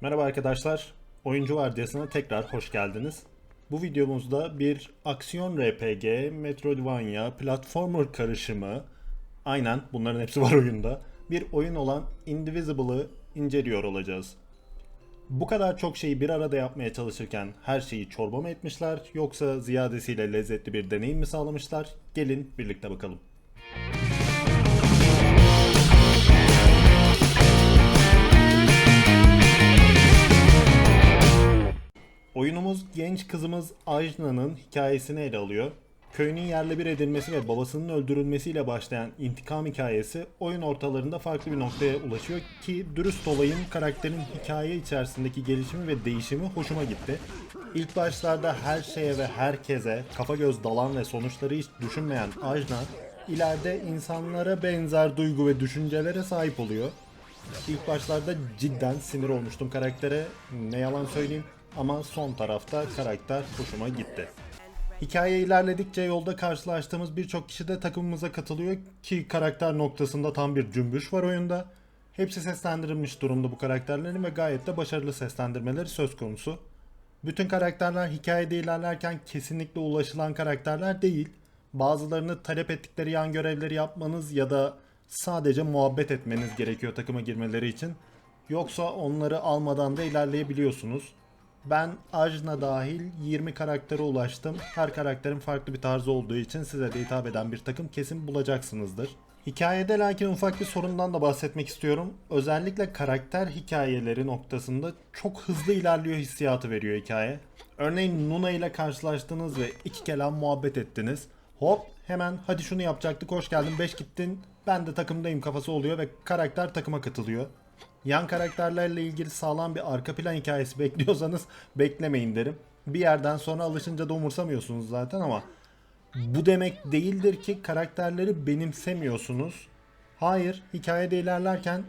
Merhaba arkadaşlar, Oyuncu Vardiyası'na tekrar hoş geldiniz. Bu videomuzda bir aksiyon RPG, Metroidvania, platformer karışımı, aynen bunların hepsi var oyunda, bir oyun olan Indivisible'ı inceliyor olacağız. Bu kadar çok şeyi bir arada yapmaya çalışırken her şeyi çorba mı etmişler yoksa ziyadesiyle lezzetli bir deneyim mi sağlamışlar? Gelin birlikte bakalım. Oyunumuz genç kızımız Ajna'nın hikayesini ele alıyor. Köyünün yerle bir edilmesi ve babasının öldürülmesiyle başlayan intikam hikayesi oyun ortalarında farklı bir noktaya ulaşıyor ki dürüst olayım karakterin hikaye içerisindeki gelişimi ve değişimi hoşuma gitti. İlk başlarda her şeye ve herkese kafa göz dalan ve sonuçları hiç düşünmeyen Ajna ileride insanlara benzer duygu ve düşüncelere sahip oluyor. İlk başlarda cidden sinir olmuştum karaktere. Ne yalan söyleyeyim ama son tarafta karakter hoşuma gitti. Hikaye ilerledikçe yolda karşılaştığımız birçok kişi de takımımıza katılıyor ki karakter noktasında tam bir cümbüş var oyunda. Hepsi seslendirilmiş durumda bu karakterlerin ve gayet de başarılı seslendirmeleri söz konusu. Bütün karakterler hikayede ilerlerken kesinlikle ulaşılan karakterler değil. Bazılarını talep ettikleri yan görevleri yapmanız ya da sadece muhabbet etmeniz gerekiyor takıma girmeleri için. Yoksa onları almadan da ilerleyebiliyorsunuz. Ben Ajna dahil 20 karaktere ulaştım. Her karakterin farklı bir tarzı olduğu için size de hitap eden bir takım kesin bulacaksınızdır. Hikayede lakin ufak bir sorundan da bahsetmek istiyorum. Özellikle karakter hikayeleri noktasında çok hızlı ilerliyor hissiyatı veriyor hikaye. Örneğin Nuna ile karşılaştınız ve iki kelam muhabbet ettiniz. Hop hemen hadi şunu yapacaktık hoş geldin 5 gittin ben de takımdayım kafası oluyor ve karakter takıma katılıyor. Yan karakterlerle ilgili sağlam bir arka plan hikayesi bekliyorsanız beklemeyin derim. Bir yerden sonra alışınca da umursamıyorsunuz zaten ama bu demek değildir ki karakterleri benimsemiyorsunuz. Hayır, hikayede ilerlerken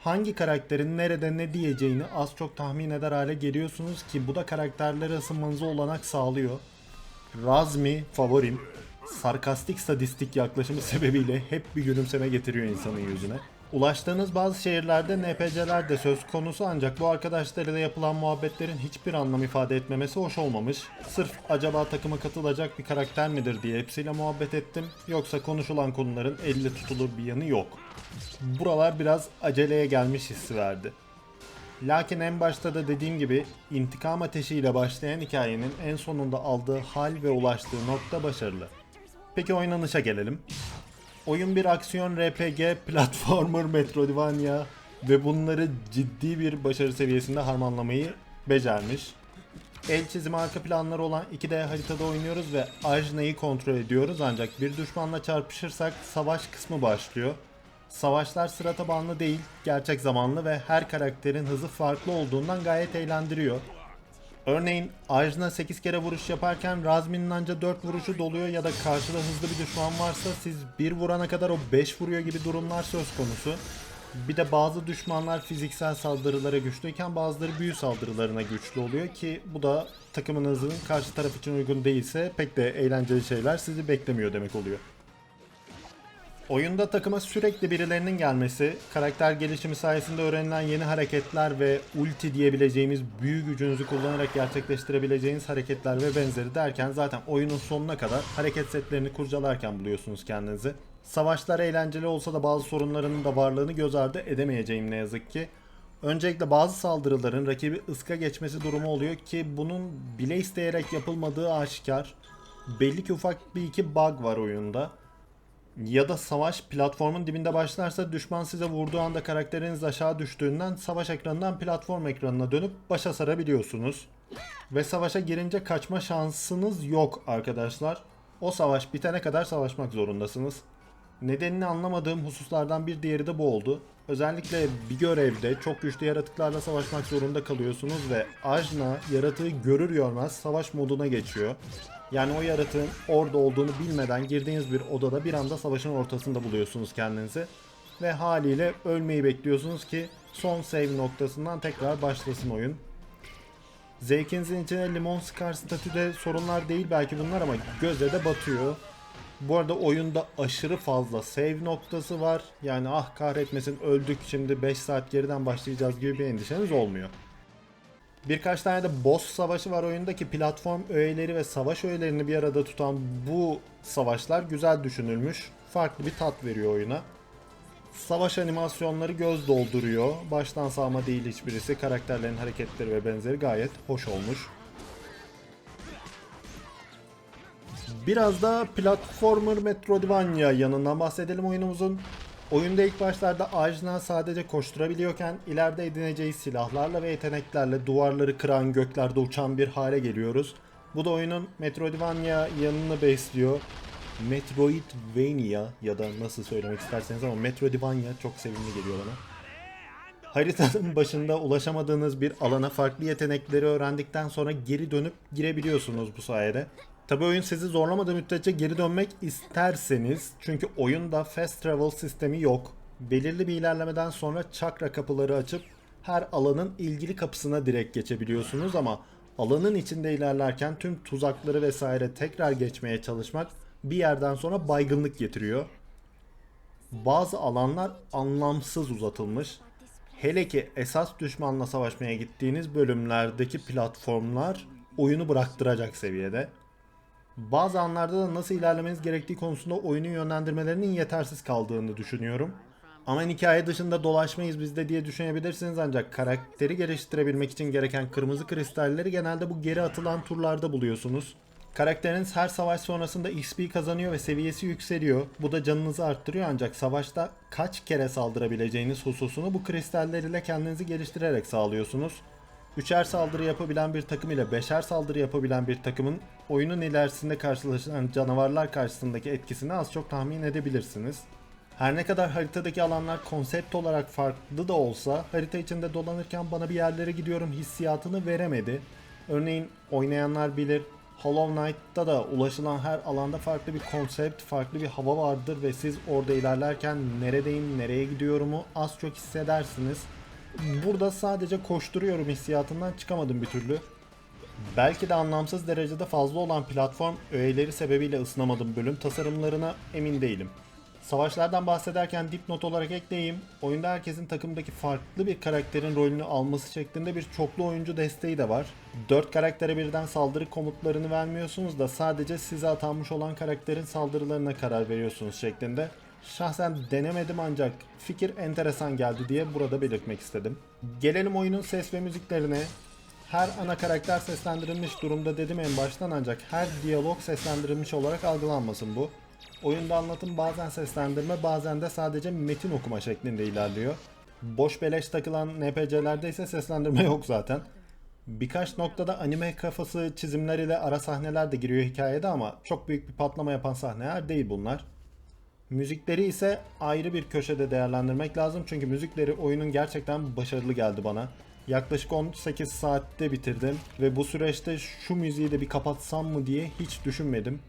hangi karakterin nerede ne diyeceğini az çok tahmin eder hale geliyorsunuz ki bu da karakterlere ısınmanıza olanak sağlıyor. Razmi favorim. Sarkastik sadistik yaklaşımı sebebiyle hep bir gülümseme getiriyor insanın yüzüne. Ulaştığınız bazı şehirlerde NPC'ler de söz konusu ancak bu arkadaşlarıyla yapılan muhabbetlerin hiçbir anlam ifade etmemesi hoş olmamış. Sırf acaba takıma katılacak bir karakter midir diye hepsiyle muhabbet ettim. Yoksa konuşulan konuların elle tutulur bir yanı yok. Buralar biraz aceleye gelmiş hissi verdi. Lakin en başta da dediğim gibi intikam ateşiyle başlayan hikayenin en sonunda aldığı hal ve ulaştığı nokta başarılı. Peki oynanışa gelelim. Oyun bir aksiyon RPG, platformer, metroidvania ve bunları ciddi bir başarı seviyesinde harmanlamayı becermiş. El çizimi arka planları olan 2D haritada oynuyoruz ve Ajna'yı kontrol ediyoruz ancak bir düşmanla çarpışırsak savaş kısmı başlıyor. Savaşlar sıra tabanlı değil, gerçek zamanlı ve her karakterin hızı farklı olduğundan gayet eğlendiriyor. Örneğin Ajna 8 kere vuruş yaparken Razmin'in anca 4 vuruşu doluyor ya da karşıda hızlı bir düşman varsa siz 1 vurana kadar o 5 vuruyor gibi durumlar söz konusu. Bir de bazı düşmanlar fiziksel saldırılara güçlüyken bazıları büyü saldırılarına güçlü oluyor ki bu da takımınızın karşı taraf için uygun değilse pek de eğlenceli şeyler sizi beklemiyor demek oluyor. Oyunda takıma sürekli birilerinin gelmesi, karakter gelişimi sayesinde öğrenilen yeni hareketler ve ulti diyebileceğimiz büyü gücünüzü kullanarak gerçekleştirebileceğiniz hareketler ve benzeri derken zaten oyunun sonuna kadar hareket setlerini kurcalarken buluyorsunuz kendinizi. Savaşlar eğlenceli olsa da bazı sorunlarının da varlığını göz ardı edemeyeceğim ne yazık ki. Öncelikle bazı saldırıların rakibi ıska geçmesi durumu oluyor ki bunun bile isteyerek yapılmadığı aşikar. Belli ki ufak bir iki bug var oyunda ya da savaş platformun dibinde başlarsa düşman size vurduğu anda karakteriniz aşağı düştüğünden savaş ekranından platform ekranına dönüp başa sarabiliyorsunuz. Ve savaşa girince kaçma şansınız yok arkadaşlar. O savaş bitene kadar savaşmak zorundasınız. Nedenini anlamadığım hususlardan bir diğeri de bu oldu. Özellikle bir görevde çok güçlü yaratıklarla savaşmak zorunda kalıyorsunuz ve Ajna yaratığı görür görmez savaş moduna geçiyor. Yani o yaratığın orada olduğunu bilmeden girdiğiniz bir odada bir anda savaşın ortasında buluyorsunuz kendinizi. Ve haliyle ölmeyi bekliyorsunuz ki son save noktasından tekrar başlasın oyun. Zevkinizin içine limon sıkar statüde sorunlar değil belki bunlar ama göze de batıyor. Bu arada oyunda aşırı fazla save noktası var. Yani ah kahretmesin öldük şimdi 5 saat geriden başlayacağız gibi bir endişeniz olmuyor. Birkaç tane de boss savaşı var oyundaki platform öğeleri ve savaş öğelerini bir arada tutan bu savaşlar güzel düşünülmüş. Farklı bir tat veriyor oyuna. Savaş animasyonları göz dolduruyor. Baştan sağma değil hiçbirisi. Karakterlerin hareketleri ve benzeri gayet hoş olmuş. Biraz da platformer Metroidvania yanından bahsedelim oyunumuzun. Oyunda ilk başlarda Ajna sadece koşturabiliyorken ileride edineceği silahlarla ve yeteneklerle duvarları kıran göklerde uçan bir hale geliyoruz. Bu da oyunun Metroidvania yanını besliyor. Metroidvania ya da nasıl söylemek isterseniz ama Metroidvania çok sevimli geliyor bana. Haritanın başında ulaşamadığınız bir alana farklı yetenekleri öğrendikten sonra geri dönüp girebiliyorsunuz bu sayede. Tabi oyun sizi zorlamadığı müddetçe geri dönmek isterseniz çünkü oyunda fast travel sistemi yok. Belirli bir ilerlemeden sonra çakra kapıları açıp her alanın ilgili kapısına direkt geçebiliyorsunuz ama alanın içinde ilerlerken tüm tuzakları vesaire tekrar geçmeye çalışmak bir yerden sonra baygınlık getiriyor. Bazı alanlar anlamsız uzatılmış. Hele ki esas düşmanla savaşmaya gittiğiniz bölümlerdeki platformlar oyunu bıraktıracak seviyede. Bazı anlarda da nasıl ilerlemeniz gerektiği konusunda oyunu yönlendirmelerinin yetersiz kaldığını düşünüyorum. Ama hikaye dışında dolaşmayız bizde diye düşünebilirsiniz ancak karakteri geliştirebilmek için gereken kırmızı kristalleri genelde bu geri atılan turlarda buluyorsunuz. Karakteriniz her savaş sonrasında XP kazanıyor ve seviyesi yükseliyor. Bu da canınızı arttırıyor ancak savaşta kaç kere saldırabileceğiniz hususunu bu kristaller ile kendinizi geliştirerek sağlıyorsunuz. Üçer saldırı yapabilen bir takım ile beşer saldırı yapabilen bir takımın oyunun ilerisinde karşılaşılan canavarlar karşısındaki etkisini az çok tahmin edebilirsiniz. Her ne kadar haritadaki alanlar konsept olarak farklı da olsa harita içinde dolanırken bana bir yerlere gidiyorum hissiyatını veremedi. Örneğin oynayanlar bilir Hollow Knight'ta da ulaşılan her alanda farklı bir konsept, farklı bir hava vardır ve siz orada ilerlerken neredeyim, nereye gidiyorumu az çok hissedersiniz. Burada sadece koşturuyorum hissiyatından çıkamadım bir türlü. Belki de anlamsız derecede fazla olan platform öğeleri sebebiyle ısınamadım bölüm tasarımlarına emin değilim. Savaşlardan bahsederken dipnot olarak ekleyeyim. Oyunda herkesin takımdaki farklı bir karakterin rolünü alması şeklinde bir çoklu oyuncu desteği de var. 4 karaktere birden saldırı komutlarını vermiyorsunuz da sadece size atanmış olan karakterin saldırılarına karar veriyorsunuz şeklinde. Şahsen denemedim ancak fikir enteresan geldi diye burada belirtmek istedim. Gelelim oyunun ses ve müziklerine. Her ana karakter seslendirilmiş durumda dedim en baştan ancak her diyalog seslendirilmiş olarak algılanmasın bu. Oyunda anlatım bazen seslendirme bazen de sadece metin okuma şeklinde ilerliyor. Boş beleş takılan NPC'lerde ise seslendirme yok zaten. Birkaç noktada anime kafası çizimler ile ara sahneler de giriyor hikayede ama çok büyük bir patlama yapan sahneler değil bunlar. Müzikleri ise ayrı bir köşede değerlendirmek lazım çünkü müzikleri oyunun gerçekten başarılı geldi bana. Yaklaşık 18 saatte bitirdim ve bu süreçte şu müziği de bir kapatsam mı diye hiç düşünmedim.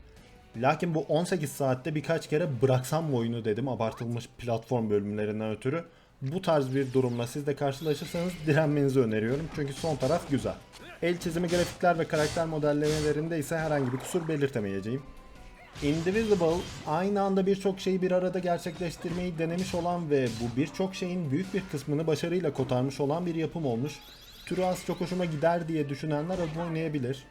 Lakin bu 18 saatte birkaç kere bıraksam mı oyunu dedim abartılmış platform bölümlerinden ötürü. Bu tarz bir durumla siz de karşılaşırsanız direnmenizi öneriyorum çünkü son taraf güzel. El çizimi grafikler ve karakter modellemelerinde ise herhangi bir kusur belirtemeyeceğim. Indivisible aynı anda birçok şeyi bir arada gerçekleştirmeyi denemiş olan ve bu birçok şeyin büyük bir kısmını başarıyla kotarmış olan bir yapım olmuş. Türü az çok hoşuma gider diye düşünenler adı oynayabilir.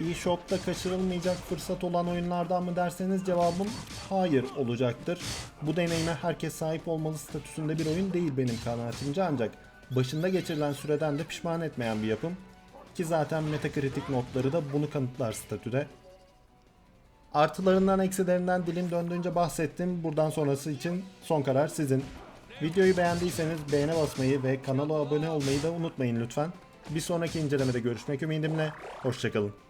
eShop'ta kaçırılmayacak fırsat olan oyunlardan mı derseniz cevabım hayır olacaktır. Bu deneyime herkes sahip olmalı statüsünde bir oyun değil benim kanaatimce ancak başında geçirilen süreden de pişman etmeyen bir yapım. Ki zaten Metacritic notları da bunu kanıtlar statüde. Artılarından eksilerinden dilim döndüğünce bahsettim. Buradan sonrası için son karar sizin. Videoyu beğendiyseniz beğene basmayı ve kanala abone olmayı da unutmayın lütfen. Bir sonraki incelemede görüşmek ümidimle. Hoşçakalın.